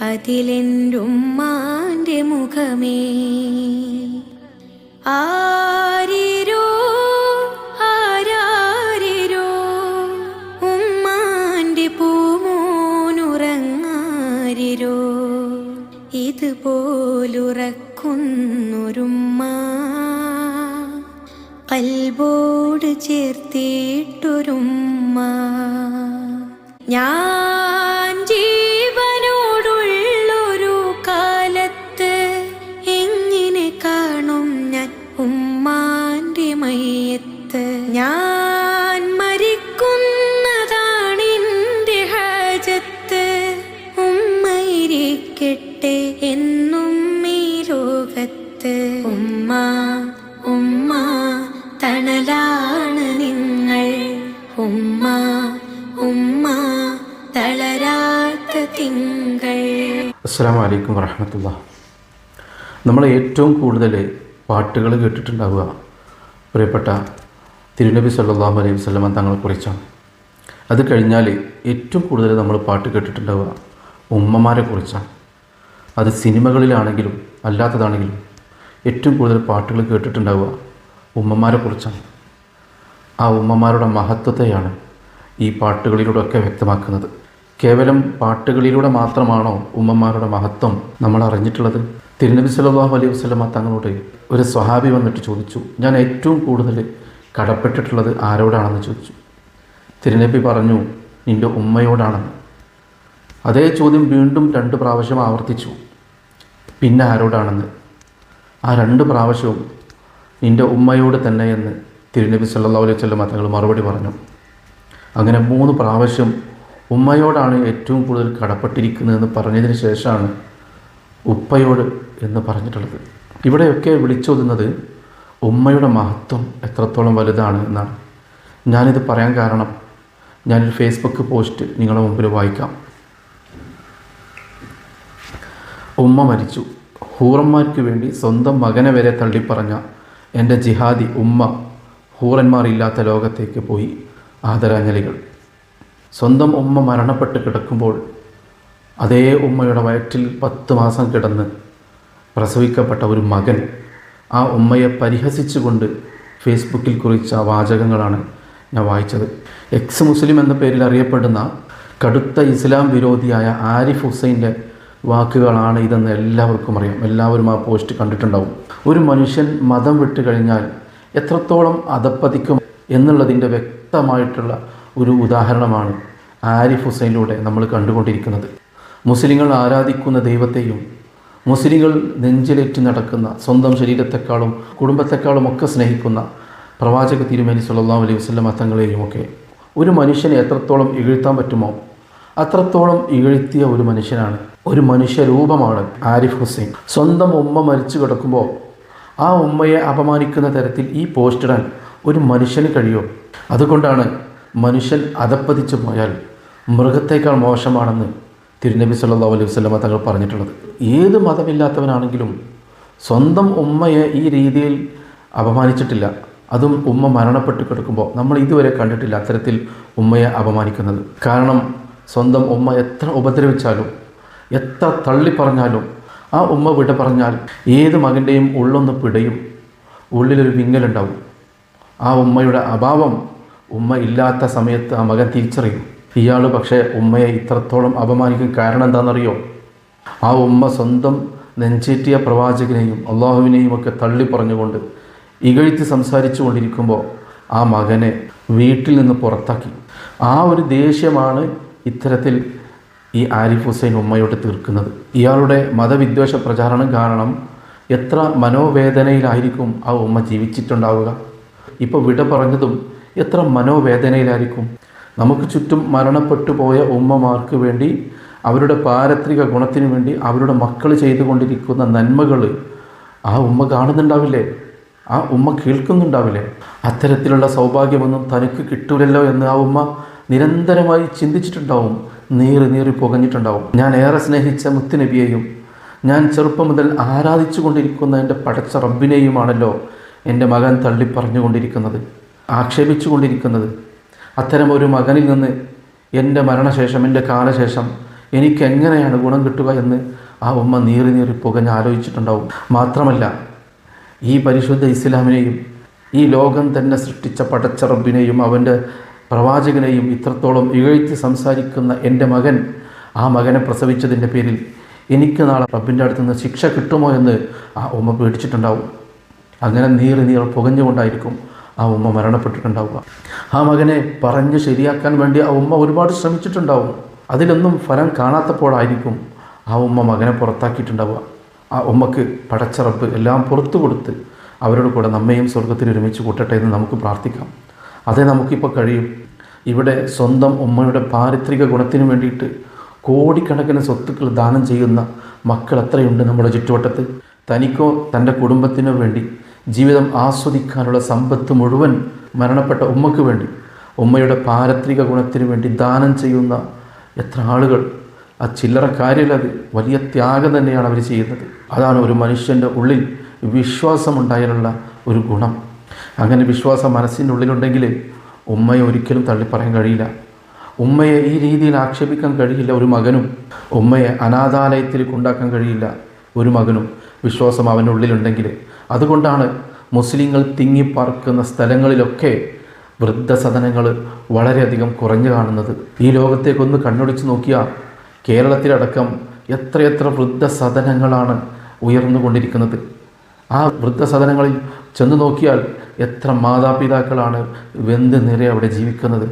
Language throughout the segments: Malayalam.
അതിലെന്റുമ്മാന്റെ മുഖമേ. ആരിരോ ആരാരിരോ ഉമ്മാന്റെ പൂമോനുറങ്ങാരിരോ. ഇതുപോലുറക്കുന്നൊരുമ്മ കൽബോട് ചേർത്തിട്ടൊരുമ്മ. ഞാൻ വലൈക്കും വറഹമത്തുള്ള. നമ്മൾ ഏറ്റവും കൂടുതൽ പാട്ടുകൾ കേട്ടിട്ടുണ്ടാവുക പ്രിയപ്പെട്ട തിരുനബി സല്ലാഹു അലൈഹി വസ്ലമ തങ്ങളെക്കുറിച്ചാണ്. അത് കഴിഞ്ഞാൽ ഏറ്റവും കൂടുതൽ നമ്മൾ പാട്ട് കേട്ടിട്ടുണ്ടാവുക ഉമ്മമാരെ കുറിച്ചാണ്. അത് സിനിമകളിലാണെങ്കിലും അല്ലാത്തതാണെങ്കിലും ഏറ്റവും കൂടുതൽ പാട്ടുകൾ കേട്ടിട്ടുണ്ടാവുക ഉമ്മമാരെ കുറിച്ചാണ്. ആ ഉമ്മമാരുടെ മഹത്വത്തെയാണ് ഈ പാട്ടുകളിലൂടെ ഒക്കെ വ്യക്തമാക്കുന്നത്. കേവലം പാട്ടുകളിലൂടെ മാത്രമാണോ ഉമ്മമാരുടെ മഹത്വം നമ്മൾ അറിഞ്ഞിട്ടുള്ളത്? തിരുനബി സല്ലല്ലാഹു അലൈഹി വസല്ലമ തങ്ങളോട് ഒരു സ്വഹാബി വന്നിട്ട് ചോദിച്ചു ഞാൻ ഏറ്റവും കൂടുതൽ കടപ്പെട്ടിട്ടുള്ളത് ആരോടാണെന്ന് ചോദിച്ചു. തിരുനബി പറഞ്ഞു നിന്റെ ഉമ്മയോടാണെന്ന്. അതേ ചോദ്യം വീണ്ടും രണ്ട് പ്രാവശ്യം ആവർത്തിച്ചു പിന്നെ ആരോടാണെന്ന്? ആ രണ്ട് പ്രാവശ്യവും നിന്റെ ഉമ്മയോട് തന്നെ എന്ന് തിരുനബി സല്ലാ അലൈഹി വല്ല മറുപടി പറഞ്ഞു. അങ്ങനെ മൂന്ന് പ്രാവശ്യം ഉമ്മയോടാണ് ഏറ്റവും കൂടുതൽ കടപ്പെട്ടിരിക്കുന്നതെന്ന് പറഞ്ഞതിന് ശേഷമാണ് ഉപ്പയോട് എന്ന് പറഞ്ഞിട്ടുള്ളത്. ഇവിടെയൊക്കെ വിളിച്ചോതുന്നത് ഉമ്മയുടെ മഹത്വം എത്രത്തോളം വലുതാണ് എന്നാണ്. ഞാനിത് പറയാൻ കാരണം ഞാനൊരു ഫേസ്ബുക്ക് പോസ്റ്റ് നിങ്ങളുടെ മുമ്പിൽ വായിക്കാം. ഉമ്മ മരിച്ചു. ഹൂറന്മാർക്ക് വേണ്ടി സ്വന്തം മകനെ വരെ തള്ളിപ്പറഞ്ഞ എന്റെ ജിഹാദി ഉമ്മ ഹൂറന്മാരില്ലാത്ത ലോകത്തേക്ക് പോയി ആദരാഞ്ജലികൾ. സ്വന്തം ഉമ്മ മരണപ്പെട്ട് കിടക്കുമ്പോൾ അതേ ഉമ്മയുടെ വയറ്റിൽ പത്ത് മാസം കിടന്ന് പ്രസവിക്കപ്പെട്ട ഒരു മകൻ ആ ഉമ്മയെ പരിഹസിച്ചുകൊണ്ട് ഫേസ്ബുക്കിൽ കുറിച്ച വാചകങ്ങളാണ് ഞാൻ വായിച്ചത്. എക്സ് മുസ്ലിം എന്ന പേരിൽ അറിയപ്പെടുന്ന കടുത്ത ഇസ്ലാം വിരോധിയായ ആരിഫ് ഹുസൈന്റെ വാക്കുകളാണ് ഇതെന്ന് എല്ലാവർക്കും അറിയാം. എല്ലാവരും ആ പോസ്റ്റ് കണ്ടിട്ടുണ്ടാവും. ഒരു മനുഷ്യൻ മതം വിട്ട് കഴിഞ്ഞാൽ എത്രത്തോളം അധപ്പതിക്കും എന്നുള്ളതിന്റെ വ്യക്തമായിട്ടുള്ള ഒരു ഉദാഹരണമാണ് ആരിഫ് ഹുസൈനിലൂടെ നമ്മൾ കണ്ടുകൊണ്ടിരിക്കുന്നത്. മുസ്ലിങ്ങൾ ആരാധിക്കുന്ന ദൈവത്തെയും മുസ്ലിങ്ങൾ നെഞ്ചിലേറ്റ് നടക്കുന്ന സ്വന്തം ശരീരത്തെക്കാളും കുടുംബത്തെക്കാളും ഒക്കെ സ്നേഹിക്കുന്ന പ്രവാചക തിരുമേനി സല്ലല്ലാഹു അലൈഹി വസ്ലം തങ്ങളെയും ഒക്കെ ഒരു മനുഷ്യനെ എത്രത്തോളം ഇകഴ്ത്താൻ പറ്റുമോ അത്രത്തോളം ഇകഴ്ത്തിയ ഒരു മനുഷ്യനാണ്. ഒരു മനുഷ്യരൂപമാണ് ആരിഫ് ഹുസൈൻ. സ്വന്തം ഉമ്മ മരിച്ചു കിടക്കുമ്പോൾ ആ ഉമ്മയെ അപമാനിക്കുന്ന തരത്തിൽ ഈ പോസ്റ്റിടാൻ ഒരു മനുഷ്യന് കഴിയും? അതുകൊണ്ടാണ് മനുഷ്യൻ അധപ്പതിച്ചു പോയാൽ മൃഗത്തേക്കാൾ മോശമാണെന്ന് തിരുനബി സല്ലാ അലൈഹി വസല്ലമ തങ്ങൾ പറഞ്ഞിട്ടുള്ളത്. ഏത് മതമില്ലാത്തവനാണെങ്കിലും സ്വന്തം ഉമ്മയെ ഈ രീതിയിൽ അപമാനിച്ചിട്ടില്ല. അതും ഉമ്മ മരണപ്പെട്ട് കിടക്കുമ്പോൾ നമ്മൾ ഇതുവരെ കണ്ടിട്ടില്ല അത്തരത്തിൽ ഉമ്മയെ അപമാനിക്കുന്നത്. കാരണം സ്വന്തം ഉമ്മ എത്ര ഉപദ്രവിച്ചാലും എത്ര തള്ളി പറഞ്ഞാലും ആ ഉമ്മ വിട പറഞ്ഞാൽ ഏത് മകന്റെയും ഉള്ളൊന്ന് പിടയും ഉള്ളിലൊരു വിങ്ങലുണ്ടാവും ആ ഉമ്മയുടെ അഭാവം ഉമ്മ ഇല്ലാത്ത സമയത്ത് ആ മകൻ തിരിച്ചറിയും. ഇയാൾ പക്ഷേ ഉമ്മയെ ഇത്രത്തോളം അപമാനിക്കാൻ കാരണം എന്താണെന്നറിയോ? ആ ഉമ്മ സ്വന്തം നെഞ്ചേറ്റിയ പ്രവാചകനെയും അള്ളാഹുവിനെയും ഒക്കെ തള്ളി പറഞ്ഞുകൊണ്ട് ഇകഴ്ത്തി സംസാരിച്ചു കൊണ്ടിരിക്കുമ്പോൾ ആ മകനെ വീട്ടിൽ നിന്ന് പുറത്താക്കി. ആ ഒരു ദേഷ്യമാണ് ഇത്തരത്തിൽ ഈ ആരിഫ് ഹുസൈൻ ഉമ്മയോട് തീർക്കുന്നത്. ഇയാളുടെ മതവിദ്വേഷ പ്രചാരണം കാരണം എത്ര മനോവേദനയിലായിരിക്കും ആ ഉമ്മ ജീവിച്ചിട്ടുണ്ടാവുക. ഇപ്പോൾ വിട പറഞ്ഞതും എത്ര മനോവേദനയിലായിരിക്കും? നമുക്ക് ചുറ്റും മരണപ്പെട്ടു പോയ ഉമ്മമാർക്ക് വേണ്ടി അവരുടെ പാരത്രിക ഗുണത്തിന് വേണ്ടി അവരുടെ മക്കൾ ചെയ്തുകൊണ്ടിരിക്കുന്ന നന്മകൾ ആ ഉമ്മ കാണുന്നുണ്ടാവില്ലേ? ആ ഉമ്മ കേൾക്കുന്നുണ്ടാവില്ലേ? അത്തരത്തിലുള്ള സൗഭാഗ്യമൊന്നും തനിക്ക് കിട്ടൂലല്ലോ എന്ന് ആ ഉമ്മ നിരന്തരമായി ചിന്തിച്ചിട്ടുണ്ടാവും. നീറി നീറി പുകഞ്ഞിട്ടുണ്ടാവും. ഞാൻ ഏറെ സ്നേഹിച്ച മുത്തുനബിയെയും ഞാൻ ചെറുപ്പം മുതൽ ആരാധിച്ചു കൊണ്ടിരിക്കുന്ന എന്റെ പടച്ച റബ്ബിനെയുമാണല്ലോ എന്റെ മകൻ തള്ളി പറഞ്ഞുകൊണ്ടിരിക്കുന്നത് ആക്ഷേപിച്ചു കൊണ്ടിരിക്കുന്നത് അത്തരം ഒരു മകനിൽ നിന്ന് എന്റെ മരണശേഷം എന്റെ കാലശേഷം എനിക്ക് എങ്ങനെയാണ് ഗുണം കിട്ടുക എന്ന് ആ ഉമ്മ നീറി നീറി പുകഞ്ഞ് ആലോചിച്ചിട്ടുണ്ടാവും മാത്രമല്ല ഈ പരിശുദ്ധ ഇസ്ലാമിനെയും ഈ ലോകം തന്നെ സൃഷ്ടിച്ച പടച്ച റബ്ബിനെയും അവന്റെ പ്രവാചകനെയും ഇത്രത്തോളം ഇഴഴ്ത്തി സംസാരിക്കുന്ന എന്റെ മകൻ ആ മകനെ പ്രസവിച്ചതിന്റെ പേരിൽ എനിക്ക് നാളെ റബ്ബിന്റെ അടുത്ത് നിന്ന് ശിക്ഷ കിട്ടുമോ എന്ന് ആ ഉമ്മ പേടിച്ചിട്ടുണ്ടാവും. അങ്ങനെ നീറി നീർ പുകഞ്ഞുകൊണ്ടായിരിക്കും ആ ഉമ്മ മരണപ്പെട്ടിട്ടുണ്ടാവുക. ആ മകനെ പറഞ്ഞ് ശരിയാക്കാൻ വേണ്ടി ആ ഉമ്മ ഒരുപാട് ശ്രമിച്ചിട്ടുണ്ടാവും. അതിലൊന്നും ഫലം കാണാത്തപ്പോഴായിരിക്കും ആ ഉമ്മ മകനെ പുറത്താക്കിയിട്ടുണ്ടാവുക. ആ ഉമ്മക്ക് പടച്ചറപ്പ് എല്ലാം പുറത്തു കൊടുത്ത് അവരോട് കൂടെ നമ്മയും സ്വർഗത്തിൽ ഒരുമിച്ച് കൂട്ടട്ടെ എന്ന് നമുക്ക് പ്രാർത്ഥിക്കാം. അതേ നമുക്കിപ്പോൾ കഴിയും. ഇവിടെ സ്വന്തം ഉമ്മയുടെ പാരിത്രിക ഗുണത്തിന് വേണ്ടിയിട്ട് കോടിക്കണക്കിന് സ്വത്തുക്കൾ ദാനം ചെയ്യുന്ന മക്കൾ എത്രയുണ്ട് നമ്മുടെ ചുറ്റുവട്ടത്ത്? തനിക്കോ തന്റെ കുടുംബത്തിനോ വേണ്ടി ജീവിതം ആസ്വദിക്കാനുള്ള സമ്പത്ത് മുഴുവൻ മരണപ്പെട്ട ഉമ്മക്ക് വേണ്ടി ഉമ്മയുടെ പാരത്രിക ഗുണത്തിന് വേണ്ടി ദാനം ചെയ്യുന്ന എത്ര ആളുകൾ. ആ ചില്ലറ കാര്യമല്ല വലിയ ത്യാഗം തന്നെയാണ് അവർ ചെയ്യുന്നത്. അതാണ് ഒരു മനുഷ്യന്റെ ഉള്ളിൽ വിശ്വാസമുണ്ടായാലുള്ള ഒരു ഗുണം. അങ്ങനെ വിശ്വാസം മനസ്സിന്റെ ഉള്ളിലുണ്ടെങ്കിൽ ഉമ്മയെ ഒരിക്കലും തള്ളിപ്പറയാൻ കഴിയില്ല. ഉമ്മയെ ഈ രീതിയിൽ ആക്ഷേപിക്കാൻ കഴിയില്ല ഒരു മകനും. ഉമ്മയെ അനാഥാലയത്തിൽ കൊണ്ടാക്കാൻ കഴിയില്ല ഒരു മകനും. വിശ്വാസം അവന്റെ ഉള്ളിലുണ്ടെങ്കിൽ. അതുകൊണ്ടാണ് മുസ്ലിങ്ങൾ തിങ്ങിപ്പാർക്കുന്ന സ്ഥലങ്ങളിലൊക്കെ വൃദ്ധസദനങ്ങൾ വളരെയധികം കുറഞ്ഞു കാണുന്നത്. ഈ ലോകത്തേക്കൊന്ന് കണ്ണൊടിച്ച് നോക്കിയാൽ കേരളത്തിലടക്കം എത്രയെത്ര വൃദ്ധസദനങ്ങളാണ് ഉയർന്നുകൊണ്ടിരിക്കുന്നത്. ആ വൃദ്ധസദനങ്ങളിൽ ചെന്ന് നോക്കിയാൽ എത്ര മാതാപിതാക്കളാണ് വെന്ത് നിറയെ അവിടെ ജീവിക്കുന്നത്.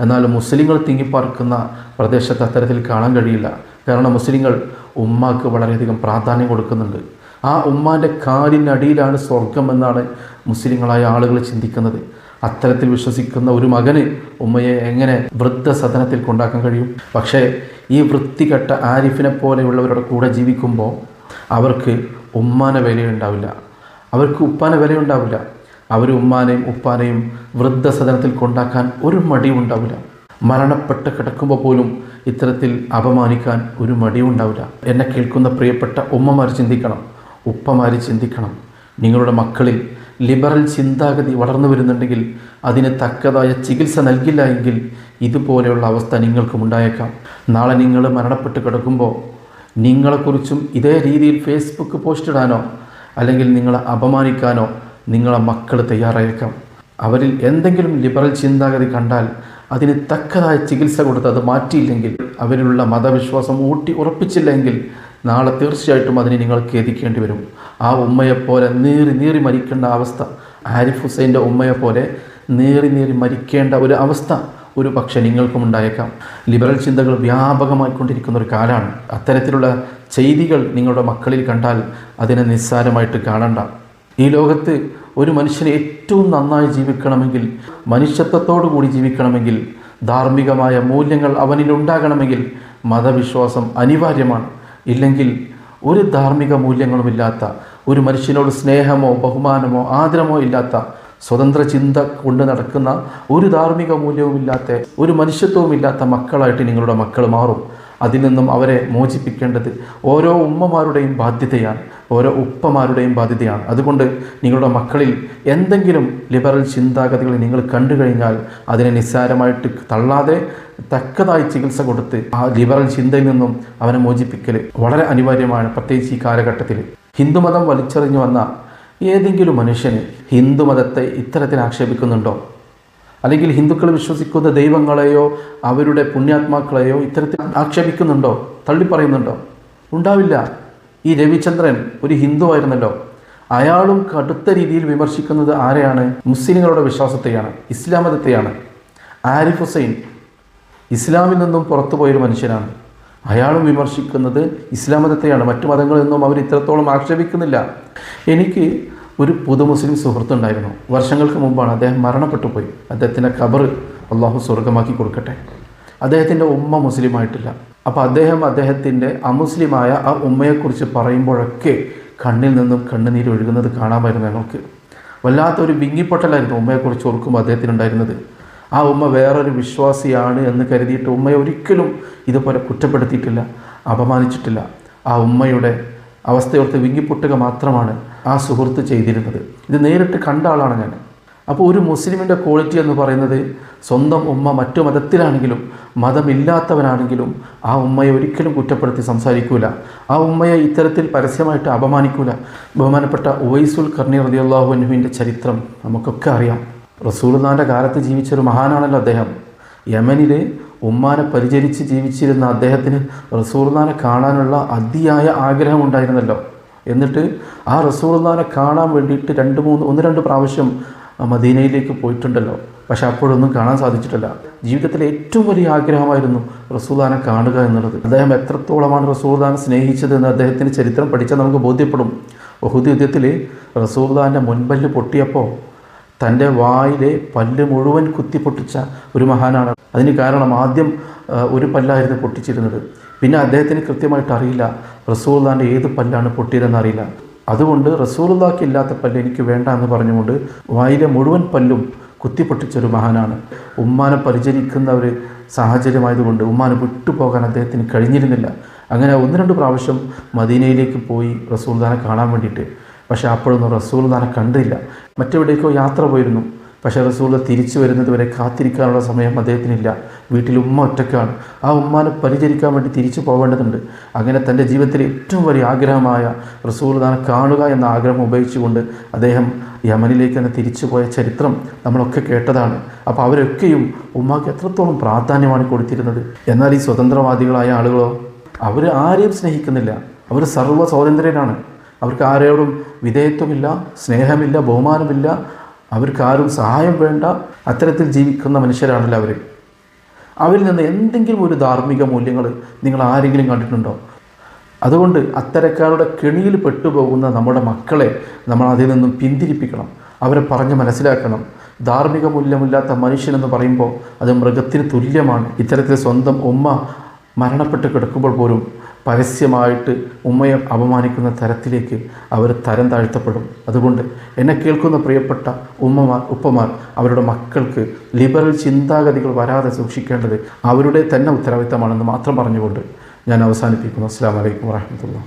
എന്നാൽ മുസ്ലിങ്ങൾ തിങ്ങിപ്പാർക്കുന്ന പ്രദേശത്ത് അത്തരത്തിൽ കാണാൻ കഴിയില്ല. കാരണം മുസ്ലിങ്ങൾ ഉമ്മാക്ക് വളരെയധികം പ്രാധാന്യം കൊടുക്കുന്നുണ്ട്. ആ ഉമ്മാന്റെ കാലിനടിയിലാണ് സ്വർഗം എന്നാണ് മുസ്ലിങ്ങളായ ആളുകൾ ചിന്തിക്കുന്നത്. അത്തരത്തിൽ വിശ്വസിക്കുന്ന ഒരു മകന് ഉമ്മയെ എങ്ങനെ വൃദ്ധസദനത്തിൽ കൊണ്ടാക്കാൻ കഴിയും? പക്ഷേ ഈ വൃത്തികെട്ട ആരിഫിനെ പോലെയുള്ളവരുടെ കൂടെ ജീവിക്കുമ്പോൾ അവർക്ക് ഉമ്മാനെ വിലയുണ്ടാവില്ല. അവർക്ക് ഉപ്പാനെ വിലയുണ്ടാവില്ല. അവർ ഉമ്മാനെയും ഉപ്പാനെയും വൃദ്ധസദനത്തിൽ കൊണ്ടാക്കാൻ ഒരു മടിയും ഉണ്ടാവില്ല. മരണപ്പെട്ട് കിടക്കുമ്പോൾ പോലും ഇത്തരത്തിൽ അപമാനിക്കാൻ ഒരു മടിയും ഉണ്ടാവില്ല. എന്നെ കേൾക്കുന്ന പ്രിയപ്പെട്ട ഉമ്മമാർ ചിന്തിക്കണം. ഉപ്പമാർ ചിന്തിക്കണം. നിങ്ങളുടെ മക്കളിൽ ലിബറൽ ചിന്താഗതി വളർന്നു വരുന്നുണ്ടെങ്കിൽ അതിന് തക്കതായ ചികിത്സ നൽകില്ല എങ്കിൽ ഇതുപോലെയുള്ള അവസ്ഥ നിങ്ങൾക്കും ഉണ്ടായേക്കാം. നാളെ നിങ്ങൾ മരണപ്പെട്ട് കിടക്കുമ്പോൾ നിങ്ങളെക്കുറിച്ചും ഇതേ രീതിയിൽ ഫേസ്ബുക്ക് പോസ്റ്റ് ഇടാനോ അല്ലെങ്കിൽ നിങ്ങളെ അപമാനിക്കാനോ നിങ്ങളെ മക്കൾ തയ്യാറായേക്കാം. അവരിൽ എന്തെങ്കിലും ലിബറൽ ചിന്താഗതി കണ്ടാൽ അതിന് തക്കതായ ചികിത്സ കൊടുത്ത് അത് മാറ്റിയില്ലെങ്കിൽ അവരിലുള്ള മതവിശ്വാസം ഊട്ടി ഉറപ്പിച്ചില്ലെങ്കിൽ നാളെ തീർച്ചയായിട്ടും അതിനെ നിങ്ങൾ ഖേദിക്കേണ്ടി വരും. ആ ഉമ്മയെപ്പോലെ നീറി നീറി മരിക്കേണ്ട അവസ്ഥ ആരിഫ് ഹുസൈന്റെ ഉമ്മയെപ്പോലെ നീറി നീറി മരിക്കേണ്ട ഒരു അവസ്ഥ ഒരു പക്ഷെ നിങ്ങൾക്കും ഉണ്ടായേക്കാം. ലിബറൽ ചിന്തകൾ വ്യാപകമായിക്കൊണ്ടിരിക്കുന്ന ഒരു കാലമാണ് അത്തരത്തിലുള്ള ചെയ്തികൾ നിങ്ങളുടെ മക്കളിൽ കണ്ടാൽ അതിനെ നിസ്സാരമായിട്ട് കാണണ്ട. ഈ ലോകത്ത് ഒരു മനുഷ്യനെ ഏറ്റവും നന്നായി ജീവിക്കണമെങ്കിൽ മനുഷ്യത്വത്തോടു കൂടി ജീവിക്കണമെങ്കിൽ ധാർമ്മികമായ മൂല്യങ്ങൾ അവനിൽ ഉണ്ടാകണമെങ്കിൽ മതവിശ്വാസം അനിവാര്യമാണ്. ഇല്ലെങ്കിൽ ഒരു ധാർമ്മിക മൂല്യങ്ങളുമില്ലാത്ത ഒരു മനുഷ്യനോട് സ്നേഹമോ ബഹുമാനമോ ആദരമോ ഇല്ലാത്ത സ്വതന്ത്ര ചിന്ത കൊണ്ട് നടക്കുന്ന ഒരു ധാർമ്മിക മൂല്യവുമില്ലാത്ത ഒരു മനുഷ്യത്വവുമില്ലാത്ത മക്കളായിട്ട് നിങ്ങളുടെ മക്കൾ മാറും. അതിൽ നിന്നും അവരെ മോചിപ്പിക്കേണ്ടത് ഓരോ ഉമ്മമാരുടെയും ബാധ്യതയാണ്. ഓരോ ഉപ്പമാരുടെയും ബാധ്യതയാണ്. അതുകൊണ്ട് നിങ്ങളുടെ മക്കളിൽ എന്തെങ്കിലും ലിബറൽ ചിന്താഗതികൾ നിങ്ങൾ കണ്ടു കഴിഞ്ഞാൽ അതിനെ നിസ്സാരമായിട്ട് തള്ളാതെ തക്കതായി ചികിത്സ കൊടുത്ത് ആ ലിബറൽ ചിന്തയിൽ നിന്നും അവനെ മോചിപ്പിക്കൽ വളരെ അനിവാര്യമാണ് പ്രത്യേകിച്ച് ഈ കാലഘട്ടത്തിൽ ഹിന്ദുമതം വലിച്ചെറിഞ്ഞു വന്ന ഏതെങ്കിലും മനുഷ്യന് ഹിന്ദുമതത്തെ ഇത്തരത്തിൽ ആക്ഷേപിക്കുന്നുണ്ടോ? അല്ലെങ്കിൽ ഹിന്ദുക്കൾ വിശ്വസിക്കുന്ന ദൈവങ്ങളെയോ അവരുടെ പുണ്യാത്മാക്കളെയോ ഇത്തരത്തിൽ ആക്ഷേപിക്കുന്നുണ്ടോ? തള്ളിപ്പറയുന്നുണ്ടോ? ഉണ്ടാവില്ല. ഈ രവിചന്ദ്രൻ ഒരു ഹിന്ദു ആയിരുന്നല്ലോ. അയാളും കടുത്ത രീതിയിൽ വിമർശിക്കുന്നത് ആരെയാണ്? മുസ്ലിങ്ങളുടെ വിശ്വാസത്തെയാണ് ഇസ്ലാം മതത്തെയാണ് ആരിഫ് ഹുസൈൻ ഇസ്ലാമിൽ നിന്നും പുറത്തുപോയൊരു മനുഷ്യനാണ്. അയാളും വിമർശിക്കുന്നത് ഇസ്ലാം മതത്തെയാണ് മറ്റു നിന്നും അവർ ഇത്രത്തോളം ആക്ഷേപിക്കുന്നില്ല. എനിക്ക് ഒരു പുതു മുസ്ലിം സുഹൃത്തുണ്ടായിരുന്നു. വർഷങ്ങൾക്ക് മുമ്പാണ് അദ്ദേഹം മരണപ്പെട്ടു പോയി. അദ്ദേഹത്തിന്റെ ഖബർ അള്ളാഹു സ്വർഗമാക്കി കൊടുക്കട്ടെ. അദ്ദേഹത്തിന്റെ ഉമ്മ മുസ്ലിമായിട്ടില്ല. അപ്പോൾ അദ്ദേഹം അദ്ദേഹത്തിന്റെ അമുസ്ലിമായ ആ ഉമ്മയെക്കുറിച്ച് പറയുമ്പോഴൊക്കെ കണ്ണിൽ നിന്നും കണ്ണുനീര് ഒഴുകുന്നത് കാണാമായിരുന്നു ഞങ്ങൾക്ക്. വല്ലാത്തൊരു വിങ്ങിപ്പൊട്ടലായിരുന്നു ഉമ്മയെക്കുറിച്ച് ഓർക്കുമ്പോൾ അദ്ദേഹത്തിനുണ്ടായിരുന്നത്. ആ ഉമ്മ വേറൊരു വിശ്വാസിയാണ് എന്ന് കരുതിയിട്ട് ഉമ്മയെ ഒരിക്കലും ഇതുപോലെ കുറ്റപ്പെടുത്തിയിട്ടില്ല അപമാനിച്ചിട്ടില്ല. ആ ഉമ്മയുടെ അവസ്ഥയോർത്ത് വിങ്ങിപ്പൊട്ടുക മാത്രമാണ് ആ സുഹൃത്ത് ചെയ്തിരുന്നത്. ഇത് നേരിട്ട് കണ്ട ആളാണ് ഞാൻ. അപ്പോൾ ഒരു മുസ്ലിമിന്റെ ക്വാളിറ്റി എന്ന് പറയുന്നത് സ്വന്തം ഉമ്മ മറ്റു മതത്തിലാണെങ്കിലും മതമില്ലാത്തവനാണെങ്കിലും ആ ഉമ്മയെ ഒരിക്കലും കുറ്റപ്പെടുത്തി സംസാരിക്കൂല. ആ ഉമ്മയെ ഇത്തരത്തിൽ പരസ്യമായിട്ട് അപമാനിക്കൂല. ബഹുമാനപ്പെട്ട ഉവൈസുൽ കർണി റളിയല്ലാഹു അനുവിന്റെ ചരിത്രം നമുക്കൊക്കെ അറിയാം. റസൂൽദാന്റെ കാലത്ത് ജീവിച്ചൊരു മഹാനാണല്ലോ അദ്ദേഹം. യമനിൽ ഉമ്മാനെ പരിചരിച്ച് ജീവിച്ചിരുന്ന അദ്ദേഹത്തിന് റസൂർദാനെ കാണാനുള്ള അതിയായ ആഗ്രഹം ഉണ്ടായിരുന്നല്ലോ. എന്നിട്ട് ആ റസൂർദാനെ കാണാൻ വേണ്ടിയിട്ട് രണ്ട് മൂന്ന് ഒന്ന് രണ്ട് പ്രാവശ്യം മദീനയിലേക്ക് പോയിട്ടുണ്ടല്ലോ. പക്ഷെ അപ്പോഴൊന്നും കാണാൻ സാധിച്ചിട്ടില്ല. ജീവിതത്തിലെ ഏറ്റവും വലിയ ആഗ്രഹമായിരുന്നു റസൂദാനെ കാണുക എന്നുള്ളത്. അദ്ദേഹം എത്രത്തോളമാണ് റസൂദാനെ സ്നേഹിച്ചത് എന്ന് അദ്ദേഹത്തിന്റെ ചരിത്രം പഠിച്ചാൽ നമുക്ക് ബോധ്യപ്പെടും. ബഹുദ് യുദ്ധത്തിൽ റസൂദാന്റെ മുൻപല്ല് പൊട്ടിയപ്പോൾ തന്റെ വായിലെ പല്ല് മുഴുവൻ കുത്തി പൊട്ടിച്ച ഒരു മഹാനാണ്. അതിന് കാരണം ആദ്യം ഒരു പല്ലായിരുന്നു പൊട്ടിച്ചിരുന്നത്. പിന്നെ അദ്ദേഹത്തിന് കൃത്യമായിട്ട് അറിയില്ല റസൂദാന്റെ ഏത് പല്ലാണ് പൊട്ടിയതെന്ന് അറിയില്ല. അതുകൊണ്ട് റസൂലുള്ളാക്ക് ഇല്ലാത്ത പല്ല് എനിക്ക് വേണ്ട എന്ന് പറഞ്ഞുകൊണ്ട് വായിലെ മുഴുവൻ പല്ലും കുത്തിപ്പൊട്ടിച്ചൊരു മഹാനാണ്. ഉമ്മാനെ പരിചരിക്കുന്ന ഒരു സാഹചര്യമായതുകൊണ്ട് ഉമ്മാനെ വിട്ടുപോകാൻ അദ്ദേഹത്തിന് കഴിഞ്ഞിരുന്നില്ല. അങ്ങനെ ഒന്ന് രണ്ട് പ്രാവശ്യം മദീനയിലേക്ക് പോയി റസൂൽദാനെ കാണാൻ വേണ്ടിയിട്ട്. പക്ഷേ അപ്പോഴൊന്നും റസൂൽദാനെ കണ്ടില്ല. മറ്റെവിടേക്കോ യാത്ര പോയിരുന്നു. പക്ഷേ റസൂൾ തിരിച്ചു വരുന്നത് വരെ കാത്തിരിക്കാനുള്ള സമയം അദ്ദേഹത്തിനില്ല. വീട്ടിൽ ഉമ്മ ഒറ്റക്കാണ് ആ ഉമ്മാനെ പരിചരിക്കാൻ വേണ്ടി തിരിച്ചു പോകേണ്ടതുണ്ട് അങ്ങനെ തന്റെ ജീവിതത്തിലെ ഏറ്റവും വലിയ ആഗ്രഹമായ റസൂൾ താനെ കാണുക എന്ന ആഗ്രഹം ഉപയോഗിച്ചുകൊണ്ട് അദ്ദേഹം യമനിലേക്ക് തന്നെ തിരിച്ചു പോയ ചരിത്രം നമ്മളൊക്കെ കേട്ടതാണ്. അപ്പോൾ അവരൊക്കെയും ഉമ്മാക്ക് എത്രത്തോളം പ്രാധാന്യമാണ് കൊടുത്തിരുന്നത്? എന്നാൽ ഈ സ്വതന്ത്രവാദികളായ ആളുകളോ അവർ ആരെയും സ്നേഹിക്കുന്നില്ല. അവർ സർവ സ്വാതന്ത്ര്യനാണ് അവർക്ക് ആരോടും വിധേയത്വമില്ല സ്നേഹമില്ല ബഹുമാനമില്ല. അവർക്ക് ആരും സഹായം വേണ്ട. അത്തരത്തിൽ ജീവിക്കുന്ന മനുഷ്യരാണല്ലോ അവർ അവരിൽ നിന്ന് എന്തെങ്കിലും ഒരു ധാർമ്മിക മൂല്യങ്ങൾ നിങ്ങൾ ആരെങ്കിലും കണ്ടിട്ടുണ്ടോ? അതുകൊണ്ട് അത്തരക്കാരുടെ കെണിയിൽ പെട്ടുപോകുന്ന നമ്മുടെ മക്കളെ നമ്മൾ അതിൽ നിന്നും പിന്തിരിപ്പിക്കണം. അവരെ പറഞ്ഞ് മനസ്സിലാക്കണം. ധാർമ്മിക മൂല്യമില്ലാത്ത മനുഷ്യനെന്ന് പറയുമ്പോൾ അത് മൃഗത്തിന് തുല്യമാണ്. ഇത്തരത്തിൽ സ്വന്തം ഉമ്മ മരണപ്പെട്ട് കിടക്കുമ്പോൾ പോലും പരസ്യമായിട്ട് ഉമ്മയെ അപമാനിക്കുന്ന തരത്തിലേക്ക് അവർ തരം താഴ്ത്തപ്പെടും. അതുകൊണ്ട് എന്നെ കേൾക്കുന്ന പ്രിയപ്പെട്ട ഉമ്മമാർ ഉപ്പമാർ അവരുടെ മക്കൾക്ക് ലിബറൽ ചിന്താഗതികൾ വരാതെ സൂക്ഷിക്കേണ്ടത് അവരുടെ തന്നെ ഉത്തരവാദിത്തമാണെന്ന് മാത്രം പറഞ്ഞുകൊണ്ട് ഞാൻ അവസാനിപ്പിക്കുന്നു. അസ്സാം വലൈക്കും വാഹമത്തുള്ള